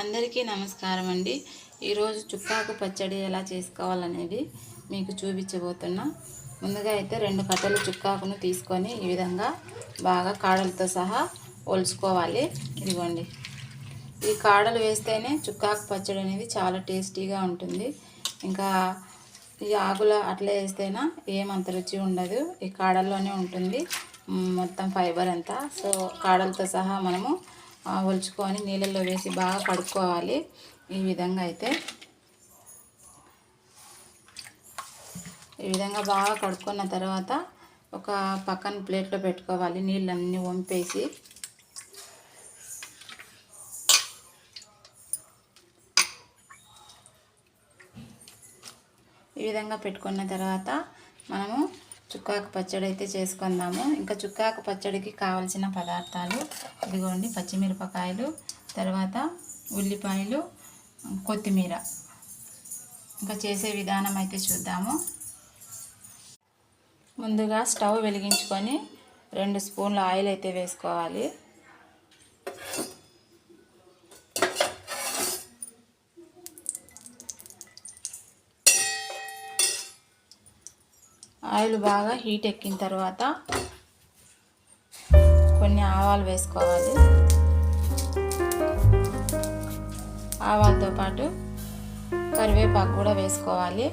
అందరికీ నమస్కారం అండి. ఈరోజు చుక్కాకు పచ్చడి ఎలా చేసుకోవాలనేది మీకు చూపించబోతున్నా. ముందుగా అయితే రెండు కట్టలు చుక్కాకును తీసుకొని ఈ విధంగా బాగా కాడలతో సహా ఒలుచుకోవాలి. ఇదిగోండి. ఈ కాడలు వేస్తేనే చుక్కాకు పచ్చడి అనేది చాలా టేస్టీగా ఉంటుంది. ఇంకా ఈ ఆకులు అట్లా వేస్తేనా ఏమంత రుచి ఉండదు. ఈ కాడల్లోనే ఉంటుంది. మొత్తం ఫైబర్ అంతా. సో కాడలతో సహా మనము ఒలుచుకొని నీళ్ళల్లో వేసి బాగా కడుక్కోవాలి. ఈ విధంగా అయితే ఈ విధంగా బాగా కడుక్కున్న తర్వాత ఒక పక్కన ప్లేట్లో పెట్టుకోవాలి. నీళ్ళన్నీ వంపేసి ఈ విధంగా పెట్టుకున్న తర్వాత మనము చుక్కాకు పచ్చడి అయితే చేసుకుందాము. ఇంకా చుక్కాకు పచ్చడికి కావలసిన పదార్థాలు ఇదిగోండి పచ్చిమిరపకాయలు తర్వాత ఉల్లిపాయలు కొత్తిమీర. ఇంకా చేసే విధానం అయితే చూద్దాము. ముందుగా స్టవ్ వెలిగించుకొని రెండు స్పూన్ల ఆయిల్ అయితే వేసుకోవాలి. ఆయిల్ బాగా హీట్ ఎక్కిన తర్వాత కొన్ని ఆవాలు వేసుకోవాలి. ఆవాలతో పాటు కరివేపాకు కూడా వేసుకోవాలి.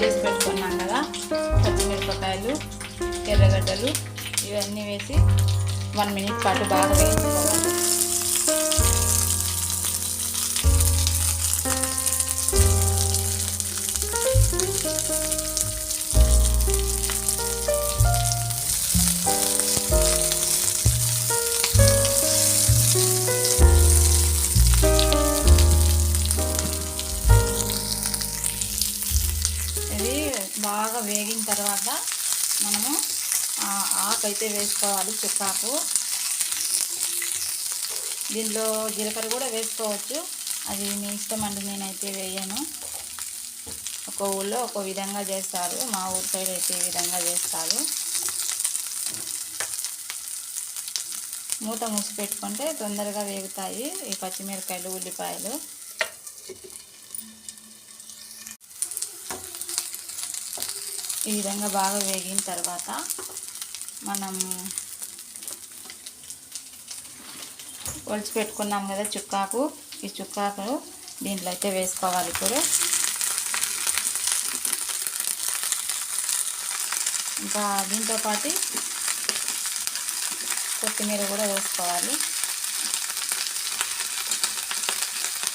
చేసి పెట్టుకున్నాం కదా. పచ్చిమిరపకాయలు ఎర్రగడ్డలు ఇవన్నీ వేసి వన్ మినిట్ పాటు బాగా వేయించుకోవాలి. మనము ఆకు అయితే వేసుకోవాలి చుక్కాకు. దీనిలో జీలకర్ర కూడా వేసుకోవచ్చు. అది మీ ఇష్టం అండి నేనైతే వేయను. ఒక ఊళ్ళో ఒక విధంగా చేస్తారు. మా ఊరి సైడ్ అయితే ఈ విధంగా చేస్తారు. మూత మూసి పెట్టుకుంటే తొందరగా వేగుతాయి ఈ పచ్చిమిరకాయలు ఉల్లిపాయలు. ఈ విధంగా బాగా వేగిన తర్వాత మనం ఒలిచి పెట్టుకున్నాం కదా చుక్కాకు. ఈ చుక్కాకు దీంట్లో అయితే వేసుకోవాలి ఇప్పుడు. ఇంకా దీంతో పాటు కొత్తిమీర కూడా వేసుకోవాలి.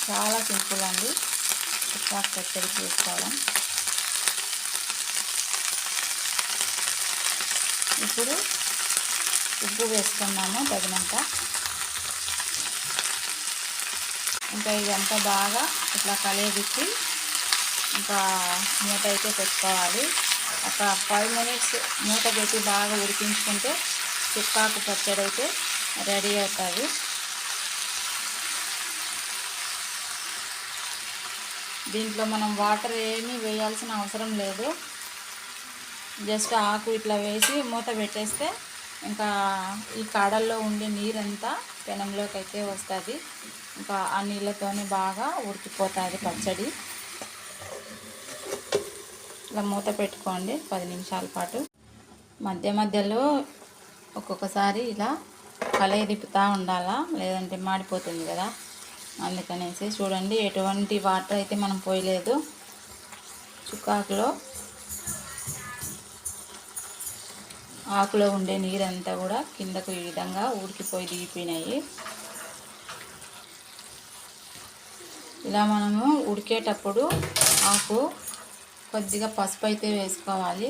చాలా సింపుల్ అండి. చుక్కాకు పచ్చడి చేసుకోవడం. ఇప్పుడు ఉప్పు వేసుకున్నాము తగినంత. ఇంకా ఇదంతా బాగా ఇట్లా కలిగిచ్చి ఇంకా మూత అయితే పెట్టుకోవాలి. ఒక ఫైవ్ మినిట్స్ మూత పెట్టి బాగా ఉడికించుకుంటే చిక్కాకు పచ్చడి అయితే రెడీ అవుతుంది. దీంట్లో మనం వాటర్ ఏమీ వేయాల్సిన అవసరం లేదు. జస్ట్ ఆకు ఇట్లా వేసి మూత పెట్టేస్తే ఇంకా ఈ కాడల్లో ఉండే నీరంతా పెనంలోకి అయితే వస్తుంది. ఇంకా ఆ నీళ్ళతోనే బాగా ఉడికిపోతుంది పచ్చడి. ఇలా మూత పెట్టుకోండి పది నిమిషాల పాటు. మధ్య మధ్యలో ఒక్కొక్కసారి ఇలా కలయి తిప్పుతూ ఉండాలా? లేదంటే మాడిపోతుంది కదా? అందుకనేసి చూడండి ఎటువంటి వాటర్ అయితే మనం పోయలేదు. చుక్కాకులో ఆకులో ఉండే నీరంతా కూడా కిందకు ఈ విధంగా ఉడికిపోయి దిగిపోయినాయి. ఇలా మనము ఉడికేటప్పుడు ఆకు కొద్దిగా పసుపు అయితే వేసుకోవాలి.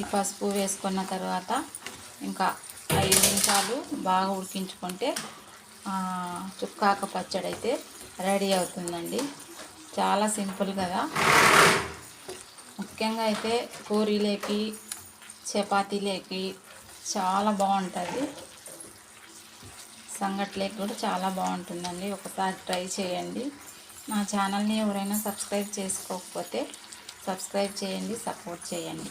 ఈ పసుపు వేసుకున్న తర్వాత ఇంకా ఐదు నిమిషాలు బాగా ఉడికించుకుంటే చుక్కాక పచ్చడి అయితే రెడీ అవుతుందండి. చాలా సింపుల్ కదా. ముఖ్యంగా అయితే పూరీలేకి చపాతీలేకి చాలా బాగుంటుంది. సంగట్లేకి కూడా చాలా బాగుంటుందండి. ఒకసారి ట్రై చేయండి. నా ఛానల్ని ఎవరైనా సబ్స్క్రైబ్ చేసుకోకపోతే సబ్స్క్రైబ్ చేయండి సపోర్ట్ చేయండి.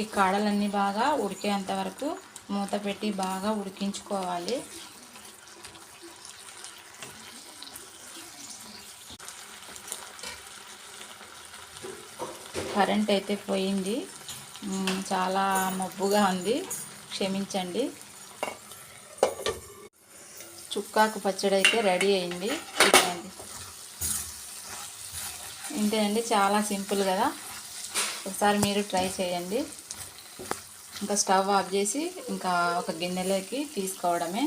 ఈ కాడలన్నీ బాగా ఉడికేంత వరకు మూత పెట్టి బాగా ఉడికించుకోవాలి. కరెంట్ అయితే పోయింది. చాలా మబ్బుగా ఉంది. క్షమించండి. చుక్కాకు పచ్చడి అయితే రెడీ అయింది. ఇదండి ఇంతేనండి చాలా సింపుల్ కదా. ఒకసారి మీరు ట్రై చేయండి. ఇంకా స్టవ్ ఆఫ్ చేసి ఇంకా ఒక గిన్నెలోకి తీసుకోవడమే.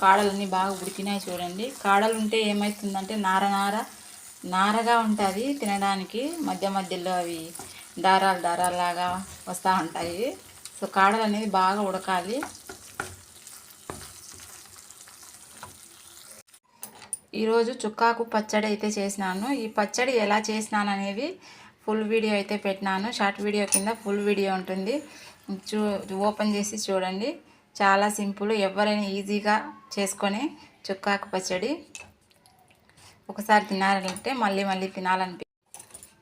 కాడలన్నీ బాగా ఉడికినాయి చూడండి. కాడలు ఉంటే ఏమవుతుందంటే నార నార నారగా ఉంటుంది తినడానికి. మధ్య మధ్యలో అవి దారాలు దారాలు లాగా వస్తూ ఉంటాయి. సో కాడలు అనేది బాగా ఉడకాలి. ఈరోజు చుక్కాకు పచ్చడి అయితే చేసినాను. ఈ పచ్చడి ఎలా చేసినాను అనేది ఫుల్ వీడియో అయితే పెట్టినాను. షార్ట్ వీడియో కింద ఫుల్ వీడియో ఉంటుంది. చూ ఓపెన్ చేసి చూడండి. చాలా సింపుల్ ఎవరైనా ఈజీగా చేసుకొని చుక్కాకు పచ్చడి. ఒకసారి తినాలంటే మళ్ళీ మళ్ళీ తినాలనిపి